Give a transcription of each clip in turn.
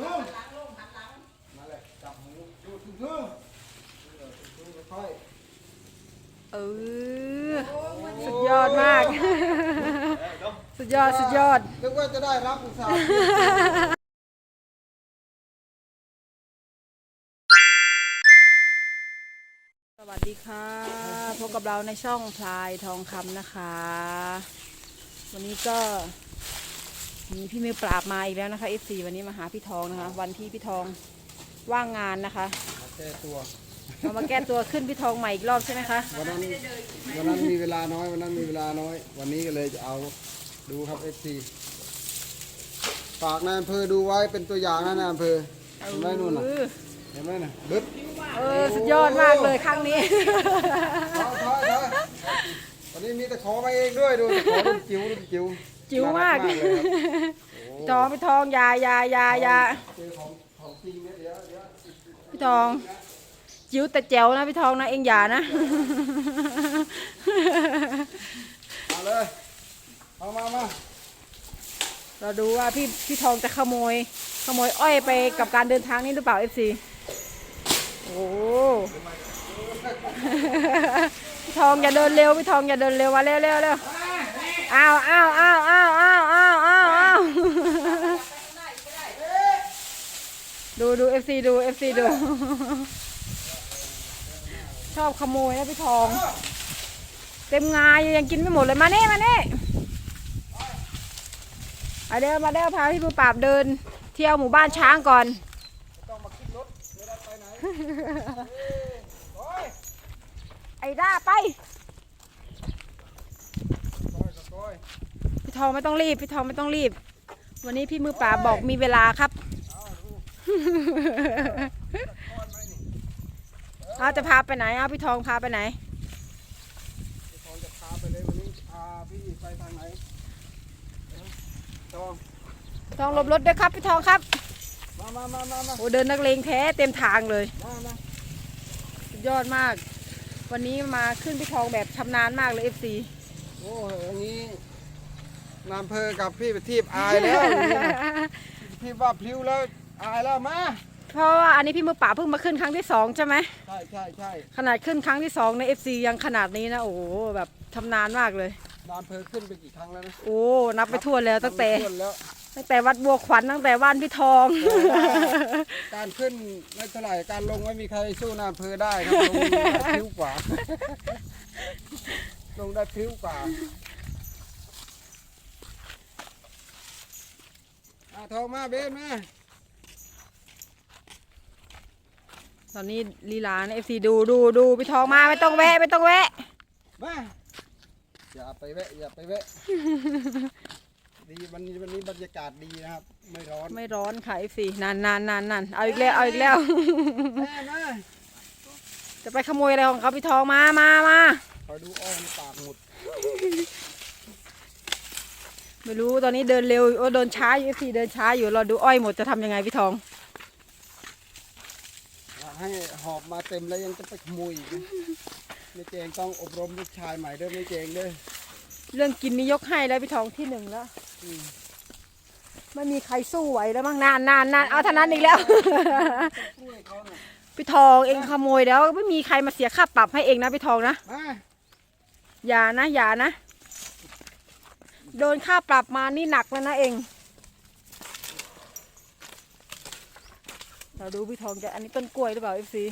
ลุงมาเลยจับหูดูทุ่งทุ่งทุ่งค่อยเออสุดยอดมาก สุดยอด สุดยอดนึกว่าจะได้รับอุตสาห์สวัสดีค่ะ พบกับเราในช่องพลายทองคำนะคะ วันนี้ก็ มีพี่มือปราบมาอีกแล้วนะคะ F4 วันนี้มาหาพี่ทองนะคะ วันที่พี่ทองว่างงานนะคะมาแก้ตัวเรามาแก้ตัวขึ้นพี่ทองใหม่อีกรอบใช่ไหมคะวันนั้นวันนั้นมีเวลาน้อยวันนั้นมีเวลาน้อย วันนี้ก็เลยจะเอาดูครับเอฟซีฝากนายอำเภอดูไว้เป็นตัวอย่างนะนายอำเภอเห็นไหมนู่นน่ะเออเห็นไหมน่ะบึ๊บเออสุดยอดมากเลยครั้งนี้ถอยถอยถอยวันนี้มีแต่ขอมาเองด้วยดูแต่ขอรุ่นจิ๋วรุ่นจิ๋ว จิ๋วมากน่รัเลยครับพี่ทองพี่ทองอยาอยาอยาอยาเจอของของจริงเนี่ยเดี๋ยวเดี๋ยวพี่ทอง จิ๋วแต่แจ๋วนะพี่ทองนะเองอย่านะ มาเลยเอามามาเราดูว่าพี่พี่ทองจะขโมย ขโมยอ้อยไปกับการเดินทางนี้หรือเปล่า FC โอ้โห พี่ทองอย่าเดินเร็วพี่ทองอย่าเดินเร็วมาเร็วเร็วเร็ว อ้าวอ้าวอ้าวอ้าวอ้าวอ้าวอ้าวอ้าวดูดู FC ดู FC ดู ชอบขโมยนะพี่ทอง เต็มงายยังกินไม่หมดเลยมาเน่มาเน่มาเดินมาเดินพาพี่ผู้ปราบเดิน เที่ยวหมู่บ้านช้างก่อนต้องมาขึ้นรถไม่ได้ไปไหนโอ้ยไอ้ด้าไปโอ้ยโอ้ย พี่ทองไม่ต้องรีบ พี่ทองไม่ต้องรีบ วันนี้พี่มือป่าบบอกมีเวลาครับเอาจะพาไปไหน เอาพี่ทองพาไปไหน พี่ทองจะพาไปเลยวันนี้พาพี่ไปทางไหนเอ้าทองทองหลบรถด้วยครับพี่ทองครับ มามามามามาโอ้เดินนักเลงแท้เต็มทางเลย มามาสุดยอดมาก วันนี้มาขึ้นพี่ทองแบบชำนาญมากเลย FC โอ้ยอย่างนี้นายอำเภอกับพี่ไปทีบอายแล้วอย่างนี้นะพี่ว่าพลิ้วแล้วอายแล้วมาเพราะว่าอันนี้พี่มือป่าบเพิ่งมาขึ้นครั้งที่สองใช่ไหมใช่ใช่ใช่ขนาดขึ้นครั้งที่สองใน FC ยังขนาดนี้นะโอ้โหแบบชำนาญมากเลย นายอำเภอขึ้นไปกี่ครั้งแล้วนะโอ้นับไปทั่วแล้วตั้งแต่นับไม่ถ้วนแล้ว ตั้งแต่วัดบัวขวัญตั้งแต่บ้านพี่ทอง การขึ้นไม่เท่าไหร่การลงไม่มีใครสู้นายอำเภอได้ครับลงได้พลิ้วกว่า ลงได้พลิ้วกว่าอะทองมาเบนมาตอนนี้ลีลาใน FC ดูดูดูพี่ทองมาไม่ต้องแวะไม่ต้องแวะมาอย่าไปแวะอย่าไปแวะ ดีวันนี้วันนี้บรรยากาศดีนะครับ ไม่ร้อนไม่ร้อนค่ะ FC นานนานนานนานเอาอีกแล้วเอาอีกแล้ว แม่มาจะไปขโมยอะไรของเขาพี่ทองมามามาคอยดูอ้อยในปากหมด ไม่รู้ตอนนี้เดินเร็วโอ้เดินช้าอยู่ FC เดินช้าอยู่เราดูอ้อยหมดจะทำยังไงพี่ทองอยากให้หอบมาเต็มแล้วยังจะไปขโมยอีกนะไม่เจงต้องอบรมลูกชายใหม่เด้อไม่เจงเด้อเรื่องกินนี่ยกให้แล้วพี่ทองที่หนึ่งแล้วอืมไม่มีใครสู้ไหวแล้วมั้งนานนานนานเอาเท่านั้นอีกแล้ว ช่วยเขาหน่อยพี่ทองเองขโมยแล้ว ไม่มีใครมาเสียค่าปรับให้เองนะพี่ทองนะมาอย่านะอย่านะ โดนค่าปรับมานี่หนักแล้วนะเอง เราดูพี่ทองจะอันนี้ต้นกล้วยหรือเปล่าเอฟซี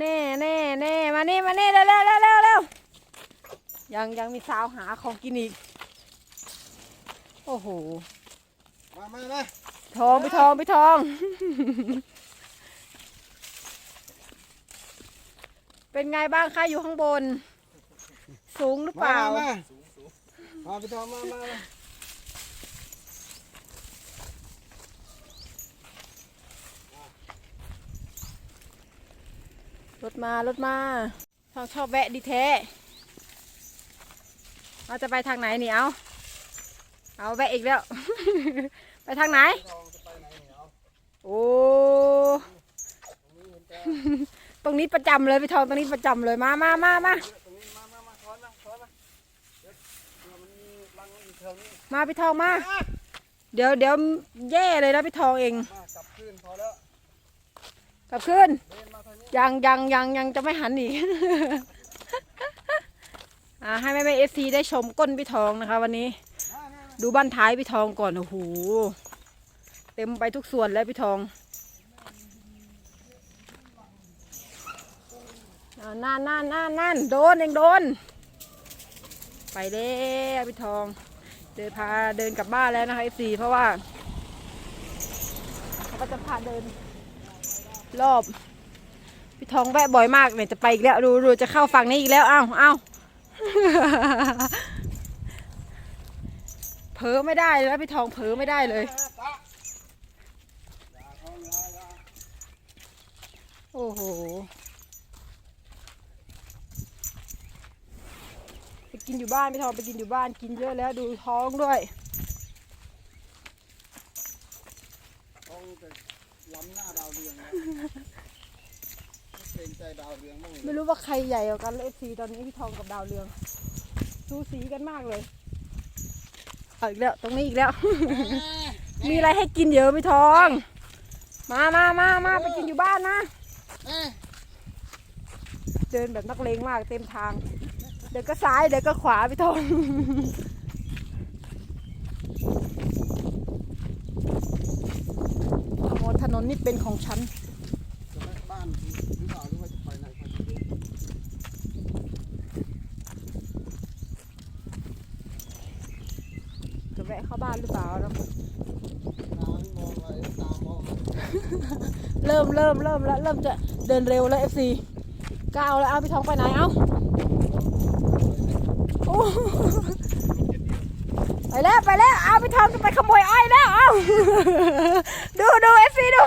แน่แน่แน่มานี่มานี่เร็วเร็วเร็วเร็วเร็วยังยังมีสาวหาของกินอีก โอ้โห มามามาทองพี่ทองพี่ทอง เป็นไงบ้างคะอยู่ข้างบน สูงหรือเปล่า มามาไปทองมามามารถมารถมาทองชอบแวะดีแท้เราจะไปทางไหนนี่เอาเอาแวะอีกแล้ว ไปทางไหนทองจะไปไหนเนียวโอ้ ตรงนี้ประจำเลยพี่ทองตรงนี้ประจำเลยมามามามา เยอะแถวนี้ มาพี่ทองมา เดี๋ยวเดี๋ยวแย่เลยนะพี่ทองเองมากลับคืนพอแล้วกลับขึ้น เดินมาทางนี้ยังยังยังยังจะไม่หันอีก อ่าให้แม่แม่เอฟซีได้ชมก้นพี่ทองนะคะ วันนี้ มามามาดูบ้านท้ายพี่ทองก่อนโอ้โหเต็มไปทุกส่วนแล้วพี่ทองอ่านั่นนั่นนั่นนั่นโดนเองโดน ไปแล้วพี่ทอง เดินพาเดินกลับบ้านแล้วนะคะเอซีเพราะว่าเขาก็จะพาเดิน รอบ พี่ทองแวะบ่อยมากเนี่ยจะไปอีกแล้วดูดูจะเข้าฝั่งนี้อีกแล้วอ้าวอ้าวเผลอไม่ได้เลยนะพี่ทองเผลอไม่ได้เลย โอ้โห ไปกินอยู่บ้านพี่ทองไปกินอยู่บ้านกินเยอะแล้วดูท้องด้วยทองแต่ล้ำหน้าดาวเรืองแล้วไม่เกรงใจดาวเรืองบ้างเลยไม่รู้ว่าใครใหญ่กว่ากันเลยสีตอนนี้พี่ทองกับดาวเรืองสูสีกันมากเลยเอาอีกแล้วตรงนี้อีกแล้ว มีอะไรให้กินเยอะพี่ทอง มามามามาไปกินอยู่บ้านนะเอ้ยเดินแบบนักเลงมากเต็มทาง เดี๋ยวก็ซ้ายเดี๋ยวก็ขวาพี่ทองถนนถนนนี่เป็นของฉันจะไปบ้านหรือเปล่าหรือว่าจะไปไหนไปดูจะแวะเข้าบ้านหรือเปล่าเนอะตามมองไปตามมองไปเริ่มเริ่มเริ่มแล้วเริ่มจะเดินเร็วแล้ว FC ก้าวแล้วเอาพี่ทองไปไหนเอาโอ้ ไปแล้วไปแล้วเอาพี่ทองจะไปขโมยอ้อยแล้วเอาดูดู FC ดู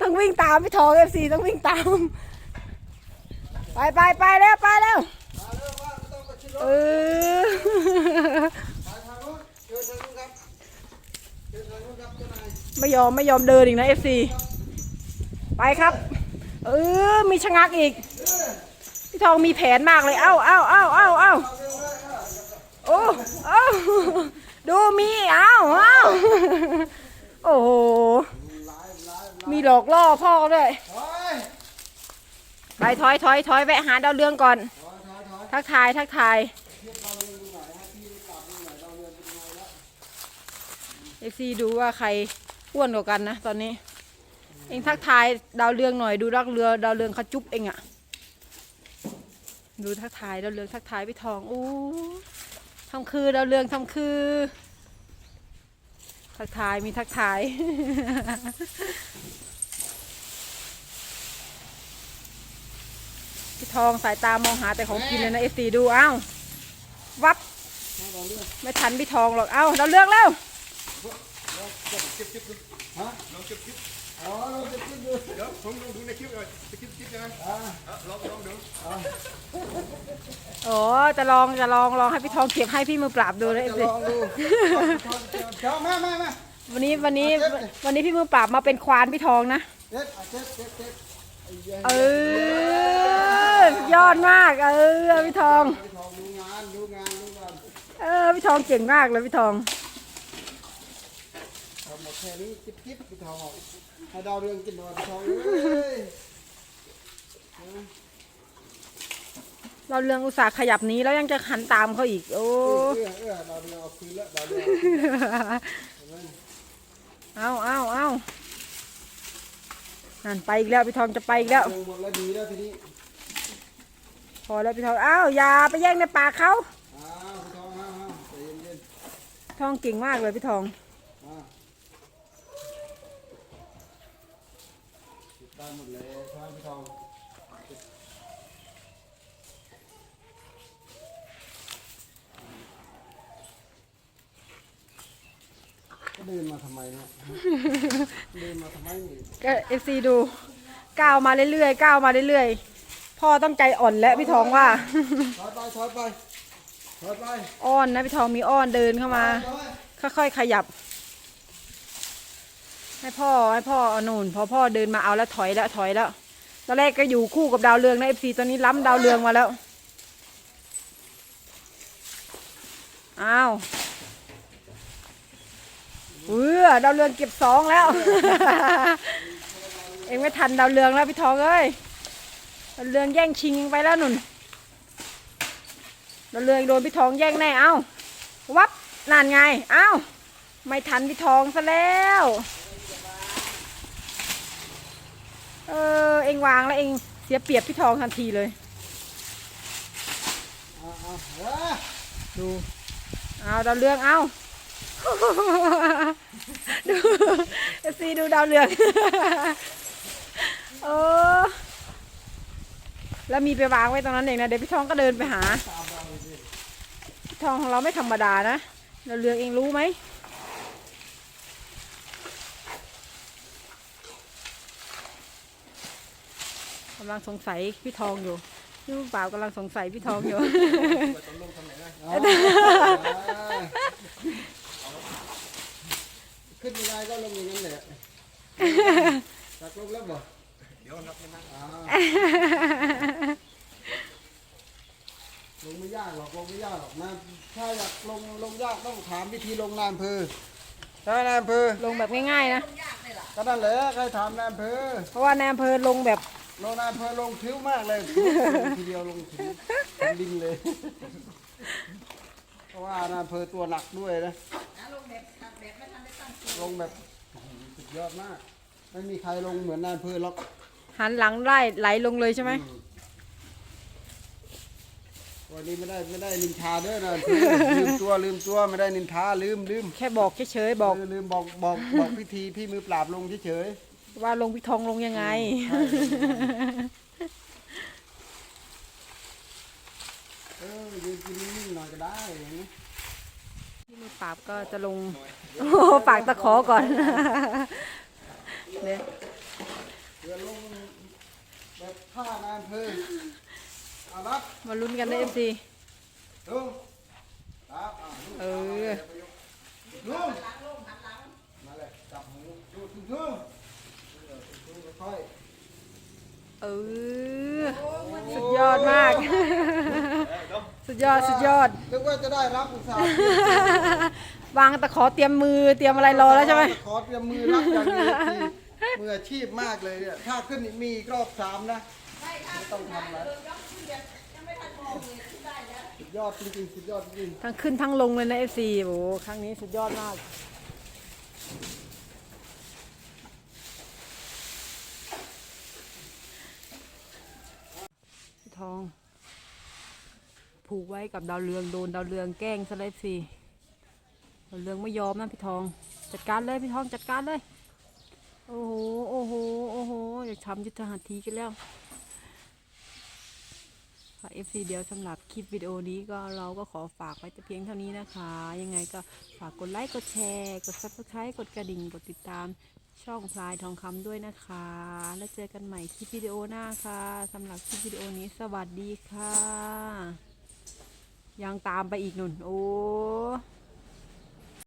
ต้องวิ่งตามพี่ทอง FC ต้องวิ่งตาม ไปไปไปแล้วไปแล้วเร็วว่าไม่ต้ออไปทางนู้นเชิญทางนู้นครับเชิญทางนู้นครับเจ้านายไม่ยอมไม่ยอมเดินอีกนะ FC ไปครับ เออมีชะงักอีก ทองมีแผนมากเลย เอ้าเอ้าเอ้าเอ้าเอ้าโอ้เอ้าดูมีเอ้าเอ้าโอ้โห มีหลอกล่อพ่อด้วย ไปถอยถอยถอยแวะหาดาวเรืองก่อน ทักทายทักทายเองดูหน่อยฮะพี่กลับดูหน่อยดาวเรืองเป็นยังไงแล้วเอฟซีดูว่าใครอ้วนกว่ากันนะตอนนี้ เองทักทายดาวเรืองหน่อยดูรักเรือ ดาวเรืองเขาจุ๊บเองอะ ดูทักทายดาวเรืองทักทายพี่ทองอู้ทำคือดาวเรืองทำคือ ทักทายมีทักทายพี่ทองสายตามองหาแต่ของกินเลยนะเอฟซีดูเอ้าวับไม่ทันพี่ทองหรอกเอ้าดาวเรืองแล้วฮะลองเก็บคลิป อ๋อลองเก็บคลิปดูเดี๋ยวผมลองดูในคลิปเลยในคลิปคลิปยังไงอ่าอะลองลองดูโอ้จะลองจะลองลองให้พี่ทองเก็บให้พี่มือปราบดูเลยจะสิลองดูเจ้ามามามาวันนี้วันนี้วันนี้พี่มือปราบมาเป็นควานพี่ทองนะเจ็ดอะเจ็ดเจ็ดเจ็ดไอ้เหี้ยเออสุดยอดมาก เออพี่ทองพี่ทองดูงานดูงานดูงานเออพี่ทองเก่งมากเลยพี่ทองทำหมดแค่นี้จิ๊บจิ๊บพี่ทอง ให้ดาวเรืองกินหน่อยพี่ทองเอ้ยเราเรื่องอุตสาห์ขยับหนี้แล้วยังจะหันตามเขาอีก โอ้ เอื้อเอื้อดาวเรืองเอาคืนแล้วดาวเรืองเอาคืนเอาเอาเอานั่นไปอีกแล้วพี่ทองจะไปอีกแล้วเรืองหมดแล้วดีแล้วทีนี้พอแล้วพี่ทองอ้าวอย่าไปแย่งในปากเขาอ้าวพี่ทองอ้าวอ้าวใจเย็นทองเก่งมากเลยพี่ทอง ๆอ่า ติดตามหมดเลยใช่ไหมพี่ทองก็เดินมาทำไมเนี่ยเดินมาทำไมนี่ก็เอฟซีดูก้าวมาเรื่อยๆก้าวมาเรื่อยๆพ่อต้องใจอ่อนแล้วพี่ทองว่า ถอยไปถอยไปถอยไป อ้อนนะพี่ทองมีอ้อนเดินเข้ามาถอยค่อยๆขยับ ให้พ่อให้พ่อเอานุนพอพ่อเดินมาเอาแล้วถอยแล้วถอยแล้วตอนแรกก็อยู่คู่กับดาวเรืองนะเอฟซีตอนนี้ล้ำดาวเรืองมาแล้วอ้าวเออดาวเรืองเก็บสองแล้ว เองไม่ทันดาวเรืองแล้วพี่ทองเอ้ยดาวเรืองแย่งชิงไปแล้วนุ่นดาวเรืองโดนพี่ทองแย่งแน่เอ้าวับนั่นไง เอ้าไม่ทันพี่ทองซะแล้ว เออ เองวางแล้วเองเสียเปรียบพี่ทองทันทีเลย เอาเอาเอ้ยดูเอาดาวเรืองเอา ดูเอซีดูดาวเรืองเออแล้วมีไปวางไว้ตรงนั้นเองนะเดี๋ยวพี่ทองก็เดินไปหาพี่ทองของเราไม่ธรรมดานะ ดาวเรืองเองรู้ไหมำลังสงสัยพี่ทองอยู่รู้เปล่ากำลังสงสัยพี่ทองอยู่เอาขึ้นยังไงก็ลงอย่างนั้นแหละจากลงแล้วบ่เดี๋ยวครับไม่นั่งอ่าลงไม่ยากหรอกลงไม่ยากหรอกนะถ้าอยากลงลงยากต้องถามวิธีลงนายอำเภอใช่ไหมนายอำเภอลงแบบง่ายๆนะก็นั่นแหละใครถามนายอำเภอเพราะว่าในอำเภอลงแบบ ลงนายอำเภอลงพริ้วมากเลยลงทีเดียวลงถึงถึงดินเลย เพราะว่านายอำเภอตัวหนักด้วยนะลงแบบโอ้โหสุดยอดมาก ไม่มีใครลงเหมือนนายอำเภอหรอก หันหลังไล่ไหลลงเลยใช่ไหมวันนี้ไม่ได้ไม่ได้นินทาเด้อนายอำเภอลืมตัวลืมตัวไม่ได้นินทาลืมลืมแค่บอกเฉยๆบอกเลืมบอกบอกบอกพิธีพี่มือปราบลงเฉย ว่าลงพี่ทองลงยังไงๆเออยืนกินนิ่งๆหน่อยก็ได้อย่างนี้พี่มือปราบก็จะลง โอ้โหฝากตะขอก่อนเนี่ยเรือลงแบบท่านายอำเภอเอารับมาลุ้นกันในเอฟซีลุงครับอ่าลุงเออ ลุงมาเลยจับหูดูถึงทุ่งถึงทุ่งค่อย เออ สุดยอดมาก สุด ยอดสุดยอด นึกว่าจะได้รับอุตส่าห์วางตะขอเตรียมมือเตรียมอะไรรอแล้วใช่ไหมขอเตรียมมือรับอย่างนี้ทีมืออาชีพมากเลยเนี่ยถ้าขึ้นอีกมีอีกรอบสามนะไม่ต้องทำแล้วสุดยอดจริงๆสุดยอดจริงทั้งขึ้นทั้งลงเลยนะเอฟซีโอ้โหครั้งนี้สุดยอดมาก พี่ทอง ผูกไว้กับดาวเรืองโดนดาวเรืองแกล้งซะเลยสิดาวเรืองไม่ยอมนะพี่ทอง จัดการเลยพี่ทองจัดการเลย โอ้โหโอ้โหโอ้โหอยากทำยุทธหัตถีกันแล้วค่ะ FC เดียวสำหรับคลิปวิดีโอนี้ก็เราก็ขอฝากไว้แต่เพียงเท่านี้นะคะ ยังไงก็ฝากกดไลค์ กดแชร์ กด Subscribe กดกระดิ่ง กดติดตามช่องพลายทองคำด้วยนะคะ แล้วเจอกันใหม่คลิปวิดีโอหน้าค่ะสำหรับคลิปวิดีโอนี้สวัสดีค่ะ ยังตามไปอีกนุ่น โอ้